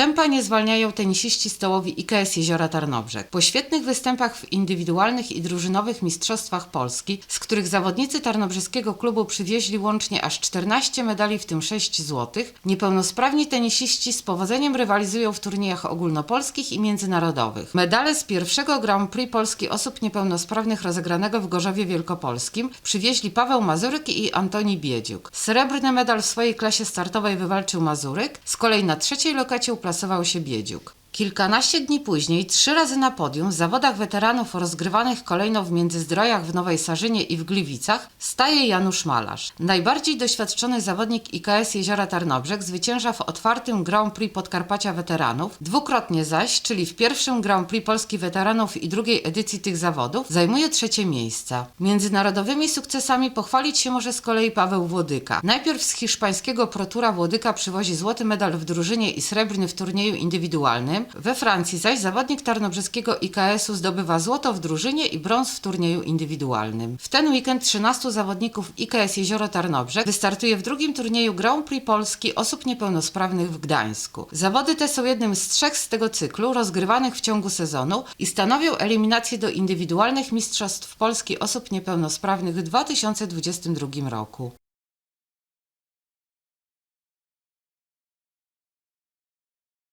Tempa nie zwalniają tenisiści stołowi IKS Jeziora Tarnobrzeg. Po świetnych występach w indywidualnych i drużynowych mistrzostwach Polski, z których zawodnicy tarnobrzeskiego klubu przywieźli łącznie aż 14 medali, w tym 6 złotych, niepełnosprawni tenisiści z powodzeniem rywalizują w turniejach ogólnopolskich i międzynarodowych. Medale z pierwszego Grand Prix Polski osób niepełnosprawnych rozegranego w Gorzowie Wielkopolskim przywieźli Paweł Mazuryk i Antoni Biedziuk. Srebrny medal w swojej klasie startowej wywalczył Mazuryk, z kolei na trzeciej lokacie uplasował się Biedziuk. Kilkanaście dni później, trzy razy na podium, w zawodach weteranów rozgrywanych kolejno w Międzyzdrojach w Nowej Sarzynie i w Gliwicach, staje Janusz Malarz. Najbardziej doświadczony zawodnik IKS Jeziora Tarnobrzeg zwycięża w otwartym Grand Prix Podkarpacia Weteranów, dwukrotnie zaś, czyli w pierwszym Grand Prix Polski Weteranów i drugiej edycji tych zawodów, zajmuje trzecie miejsca. Międzynarodowymi sukcesami pochwalić się może z kolei Paweł Włodyka. Najpierw z hiszpańskiego Protura Włodyka przywozi złoty medal w drużynie i srebrny w turnieju indywidualnym, we Francji zaś zawodnik tarnobrzeskiego IKS-u zdobywa złoto w drużynie i brąz w turnieju indywidualnym. W ten weekend 13 zawodników IKS Jezioro Tarnobrzeg wystartuje w drugim turnieju Grand Prix Polski osób niepełnosprawnych w Gdańsku. Zawody te są jednym z trzech z tego cyklu rozgrywanych w ciągu sezonu i stanowią eliminację do indywidualnych mistrzostw Polski osób niepełnosprawnych w 2022 roku.